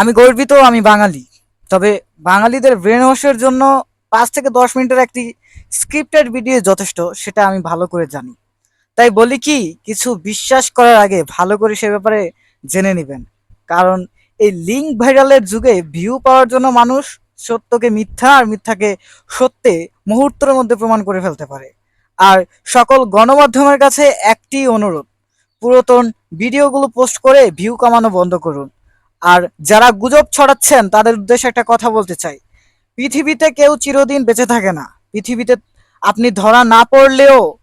আমি গর্বিত, আমি বাঙালি। তবে বাঙালিদের ব্রেন ওয়াশের জন্য পাঁচ থেকে দশ মিনিটের একটি স্ক্রিপ্টেড ভিডিও যথেষ্ট, সেটা আমি ভালো করে জানি। তাই বলি কি, কিছু বিশ্বাস করার আগে ভালো করে সে ব্যাপারে জেনে নেবেন। কারণ এই লিঙ্ক ভাইরালের যুগে ভিউ পাওয়ার জন্য মানুষ সত্যকে মিথ্যা আর মিথ্যাকে সত্যে মুহূর্তের মধ্যে প্রমাণ করে ফেলতে পারে। আর সকল গণমাধ্যমের কাছে একটি অনুরোধ, পুরাতন ভিডিওগুলো পোস্ট করে ভিউ কামানো বন্ধ করুন। আর যারা গুজব ছড়াচ্ছেন, তাদের উদ্দেশ্যে একটা কথা বলতে চাই। পৃথিবীতে কেউ চিরদিন বেঁচে থাকে না। পৃথিবীতে আপনি ধরা না পড়লেও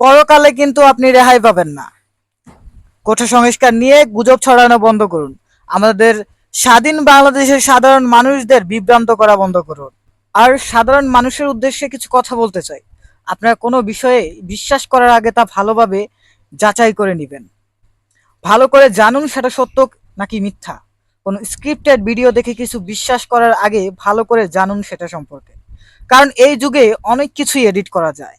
পরকালে কিন্তু আপনি রেহাই পাবেন না। কোঠা সংস্কার নিয়ে গুজব ছড়ানো বন্ধ করুন। আমাদের স্বাধীন বাংলাদেশের সাধারণ মানুষদের বিভ্রান্ত করা বন্ধ করুন। আর সাধারণ মানুষের উদ্দেশ্যে কিছু কথা বলতে চাই। আপনারা কোনো বিষয়ে বিশ্বাস করার আগে তা ভালোভাবে যাচাই করে নেবেন। ভালো করে জানুন সেটা সত্য নাকি মিথ্যা। কোনো স্ক্রিপ্টেড ভিডিও দেখে কিছু বিশ্বাস করার আগে ভালো করে জানুন সেটা সম্পর্কে। কারণ এই যুগে অনেক কিছুই এডিট করা যায়।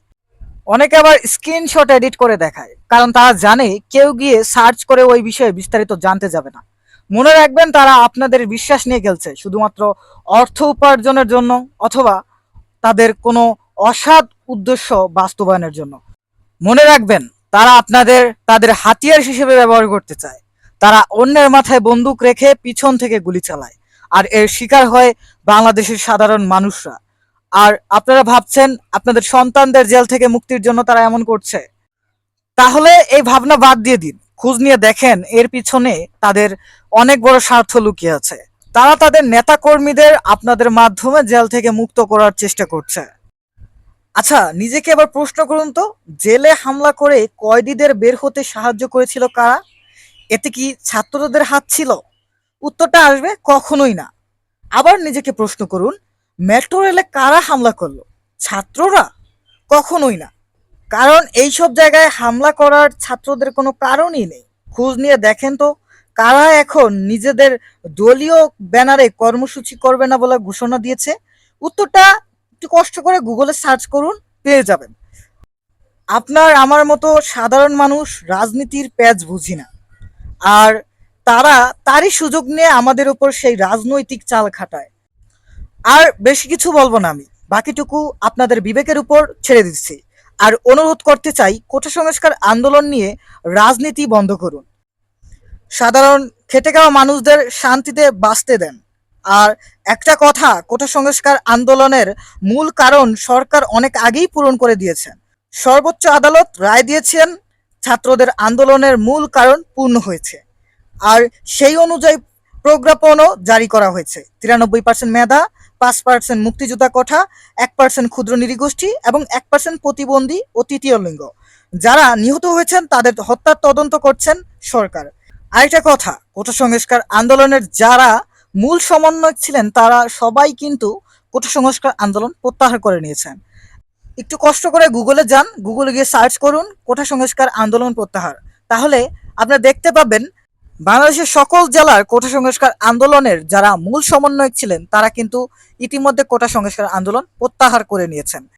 অনেকে আবার স্ক্রিনশট এডিট করে দেখায়। কারণ তারা জানে কেউ গিয়ে সার্চ করে ওই বিষয়ে বিস্তারিত জানতে যাবে না। মনে রাখবেন তারা আপনাদের বিশ্বাস নিয়ে খেলছে, শুধুমাত্র অর্থ উপার্জনের জন্য অথবা তাদের কোনো অসৎ উদ্দেশ্য বাস্তবায়নের জন্য। মনে রাখবেন, তারা আপনাদের, তাদের হাতিয়ার হিসেবে ব্যবহার করতে চায়। তারা অন্যের মাথায় বন্দুক রেখে পিছন থেকে গুলি চালায়। আর এর শিকার হয় বাংলাদেশের সাধারণ মানুষরা। আর আপনারা ভাবছেন, আপনাদের সন্তানদের জেল থেকে মুক্তির জন্য তারা এমন করছে? তাহলে এই ভাবনা বাদ দিয়ে দিন। খোঁজ নিয়ে দেখেন, এর পিছনে তাদের অনেক বড় স্বার্থ লুকিয়ে আছে। তারা তাদের নেতা কর্মীদের আপনাদের মাধ্যমে জেল থেকে মুক্ত করার চেষ্টা করছে। আচ্ছা নিজেকে এবার প্রশ্ন করুন তো, জেলে হামলা করে কয়েদিদের বের হতে সাহায্য করেছিল কারা? এতে কি ছাত্রদের হাত ছিল? উত্তরটা আসবে কখনোই না। আবার নিজেকে প্রশ্ন করুন, মেট্রো রেলে কারা হামলা করল? ছাত্ররা? কখনোই না। কারণ এই সব জায়গায় হামলা করার ছাত্রদের কোনো কারণই নেই। খোঁজ নিয়ে দেখেন তো, কারা এখন নিজেদের দলীয় ব্যানারে কর্মসূচি করবে না বলে ঘোষণা দিয়েছে? উত্তরটা একটু কষ্ট করে গুগলে সার্চ করুন, পেয়ে যাবেন। আপনার, আমার মতো সাধারণ মানুষ রাজনীতির প্যাচ বুঝি না। আর তারা তারই সুযোগ নিয়ে আমাদের উপর সেই রাজনৈতিক চাল খাটায়। আর বেশি কিছু বলব না আমি, বাকিটুকু আপনাদের বিবেকের উপর ছেড়ে দিচ্ছি। আর অনুরোধ করতে চাই, কোটা সংস্কার আন্দোলন নিয়ে রাজনীতি বন্ধ করুন। সাধারণ খেটে খাওয়া মানুষদের শান্তিতে বাঁচতে দেন। আর একটা কথা, কোটা সংস্কার আন্দোলনের মূল কারণ সরকার অনেক আগেই পূরণ করে দিয়েছেন। সর্বোচ্চ আদালত রায় দিয়েছেন ছাত্রদের আন্দোলনের মূল কারণ পূর্ণ হয়েছে। আর সেই অনুযায়ী প্রজ্ঞাপনও জারি করা হয়েছে। তিরানব্বই পার্সেন্ট মেধা, পাঁচ পার্সেন্ট মুক্তিযোদ্ধা কোঠা, এক পার্সেন্ট ক্ষুদ্র নৃগোষ্ঠী এবং এক পার্সেন্ট প্রতিবন্ধী ও তৃতীয় লিঙ্গ। যারা নিহত হয়েছেন, তাদের হত্যার তদন্ত করছেন সরকার। আরেকটা কথা কোটা সংস্কার আন্দোলনের যারা মূল সমন্বয়ক ছিলেন, তারা সবাই কিন্তু কোটা সংস্কার আন্দোলন প্রত্যাহার করে নিয়েছেন। একটু কষ্ট করে গুগলে যান গুগলে গিয়ে সার্চ করুন কোটা সংস্কার আন্দোলন প্রত্যাহার। তাহলে আপনারা দেখতে পাবেন, বাংলাদেশের সকল জেলার কোটা সংস্কার আন্দোলনের যারা মূল সমন্বয়ক ছিলেন, তারা কিন্তু ইতিমধ্যে কোটা সংস্কার আন্দোলন প্রত্যাহার করে নিয়েছেন।